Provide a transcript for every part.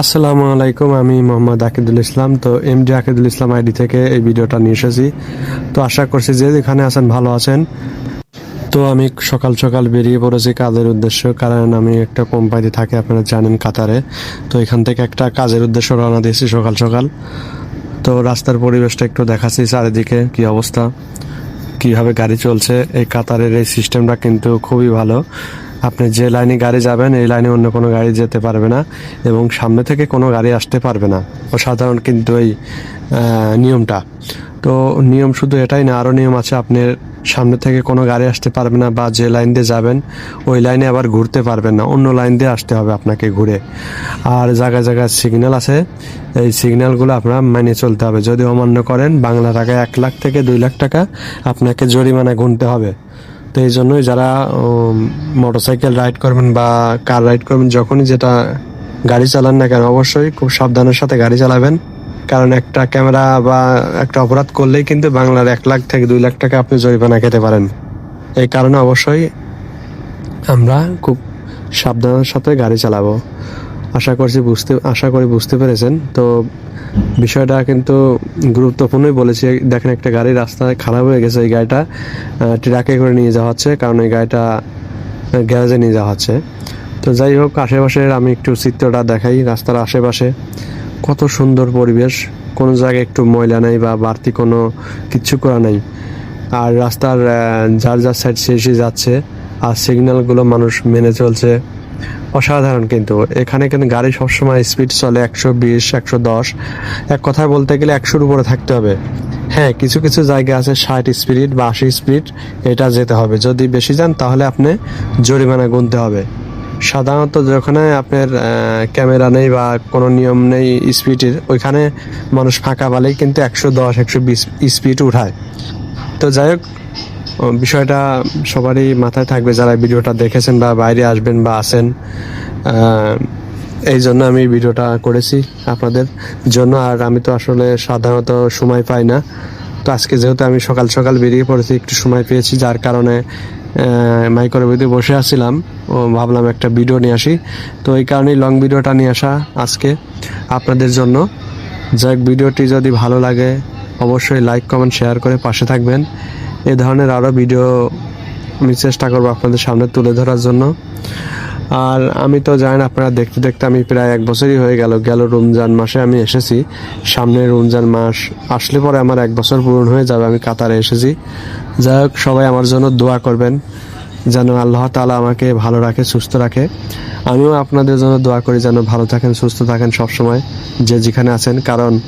আসসালামু আলাইকুম, আমি মোহাম্মদ আকিদুল ইসলাম। তো M D Akidul Islam ID থেকে এই ভিডিওটা নিয়ে এসেছি। তো আশা করছি যে যেখানে আছেন ভালো আছেন। তো আমি সকাল সকাল বেরিয়ে পড়েছি কাজের উদ্দেশ্য কারণ আমি একটা কোম্পানি থাকি, আপনারা জানেন কাতারে। তো এখান থেকে একটা কাজের উদ্দেশ্য রওনা দিয়েছি সকাল সকাল। তো রাস্তার পরিবেশটা একটু দেখাচ্ছি চারিদিকে কি অবস্থা, কীভাবে গাড়ি চলছে। এই কাতারের এই সিস্টেমটা কিন্তু খুবই ভালো। আপনি যে লাইনে গাড়ি যাবেন, এই লাইনে অন্য কোনো গাড়ি যেতে পারবে না এবং সামনে থেকে কোনো গাড়ি আসতে পারবে না। অসাধারণ কিন্তু এই নিয়মটা। তো নিয়ম শুধু এটাই না, আরও নিয়ম আছে আপনার সামনে থেকে কোনো গাড়ি আসতে পারবে না বা যে লাইন দিয়ে যাবেন, ওই লাইনে আবার ঘুরতে পারবেন না। অন্য লাইন দিয়ে আসতে হবে আপনাকে ঘুরে। আর জায়গায় জায়গায় সিগন্যাল আছে, এই সিগন্যালগুলো আপনার মেনে চলতে হবে। যদি অমান্য করেন, বাংলা টাকায় এক লাখ থেকে দুই লাখ টাকা আপনাকে জরিমানা গুনতে হবে। তো এই জন্যই যারা মোটরসাইকেল রাইড করবেন বা কার রাইড করবেন, যখনই যেটা গাড়ি চালান না কেন, অবশ্যই খুব সাবধানের সাথে গাড়ি চালাবেন। কারণ একটা ক্যামেরা বা একটা অপরাধ করলেই কিন্তু বাংলার এক লাখ থেকে দুই লাখ টাকা আপনি জরিমানা খেতে পারেন। এই কারণে অবশ্যই আমরা খুব সাবধানের সাথে গাড়ি চালাবো। আশা করছি বুঝতে, আশা করি বুঝতে পেরেছেন। তো বিষয়টা কিন্তু গুরুত্বপূর্ণই বলেছি। দেখেন একটা গাড়ি রাস্তায় খারাপ হয়ে গেছে এই গাড়িটা ট্রাকে করে নিয়ে যাওয়া হচ্ছে, কারণ এই গাড়িটা গ্যারেজে নিয়ে যাওয়া হচ্ছে। তো যাই হোক, আশেপাশের আমি একটু চিত্রটা দেখাই, রাস্তার আশেপাশে। কত সুন্দর পরিবেশ, কোনো জায়গায় একটু ময়লা নেই বা বাড়তি কোনো কিচ্ছু করা নেই। আর রাস্তার যার যার সাইড শেষে যাচ্ছে, আর সিগন্যালগুলো মানুষ মেনে চলছে। অসাধারণ কিন্তু। এখানে কিন্তু গাড়ি সবসময় স্পিড চলে একশো বিশ, একশো দশ। এক কথায় বলতে গেলে একশোর উপরে থাকতে হবে। হ্যাঁ কিছু কিছু জায়গা আছে ষাট স্পিড বা আশি স্পিড এটা যেতে হবে। যদি বেশি যান, তাহলে আপনি জরিমানা গুনতে হবে। সাধারণত যেখানে আপনার ক্যামেরা নেই বা কোনো নিয়ম নেই স্পিডের ওইখানে মানুষ ফাঁকা পালেই কিন্তু একশো দশ, একশো বিশ স্পিড উঠায়। তো যাই হোক বিষয়টা সবারই মাথায় থাকবে যারা ভিডিওটা দেখেছেন বা বাইরে আসবেন বা আসেন এই জন্য আমি ভিডিওটা করেছি আপনাদের জন্য। আর আমি তো আসলে সাধারণত সময় পাই না। তো আজকে যেহেতু আমি সকাল সকাল বেরিয়ে পড়েছি, একটু সময় পেয়েছি, যার কারণে মাইক্রোর ভিতরে বসে আসছিলাম ও, ভাবলাম একটা ভিডিও নিয়ে আসি। তো এই কারণেই লং ভিডিওটা নিয়ে আসা আজকে আপনাদের জন্য। যাক ভিডিওটি যদি ভালো লাগে, অবশ্যই লাইক কমেন্ট শেয়ার করে পাশে থাকবেন। এ ধরনের আরও ভিডিও আমি চেষ্টা করব আপনাদের সামনে তুলে ধরার জন্য। আর আমি তো জানেন আপনারা দেখতে দেখতে আমি প্রায় এক বছরই হয়ে গেল গেল রমজান মাসে আমি এসেছি। সামনে রমজান মাস আসলে পরে আমার এক বছর পূরণ হয়ে যাবে, আমি কাতারে এসেছি। যাই হোক, সবাই আমার জন্য দোয়া করবেন। যেন আল্লাহ তালা আমাকে ভালো রাখে, সুস্থ রাখে। আমিও আপনাদের জন্য দোয়া করি যেন ভালো থাকেন, সুস্থ থাকেন সব সময় যে যেখানে আছেন। কারণ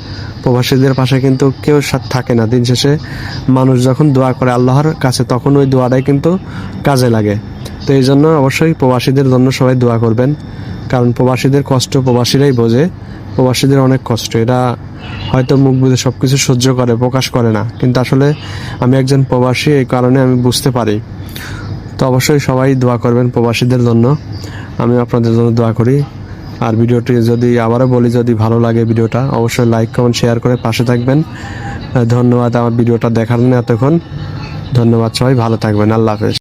প্রবাসীদের পাশে কিন্তু কেউ থাকে না। দিন শেষে মানুষ যখন দোয়া করে আল্লাহর কাছে, তখন ওই দোয়াটাই কিন্তু কাজে লাগে। তো এই জন্য অবশ্যই প্রবাসীদের জন্য সবাই দোয়া করবেন। কারণ প্রবাসীদের কষ্ট প্রবাসীরাই বোঝে। প্রবাসীদের অনেক কষ্ট। এরা হয়তো মুখ বুঝে সব কিছু সহ্য করে, প্রকাশ করে না। কিন্তু আসলে আমি একজন প্রবাসী, এই কারণে আমি বুঝতে পারি। তো অবশ্যই সবাই দোয়া করবেন প্রবাসীদের জন্য। আমি আপনাদের জন্য দোয়া করি। আর ভিডিওটি যদি আবারও বলি, যদি ভালো লাগে ভিডিওটা, অবশ্যই লাইক কমেন্ট শেয়ার করে পাশে থাকবেন। ধন্যবাদ আমার ভিডিওটা দেখার জন্য এতক্ষণ। ধন্যবাদ সবাই, ভালো থাকবেন। আল্লাহ হাফেজ।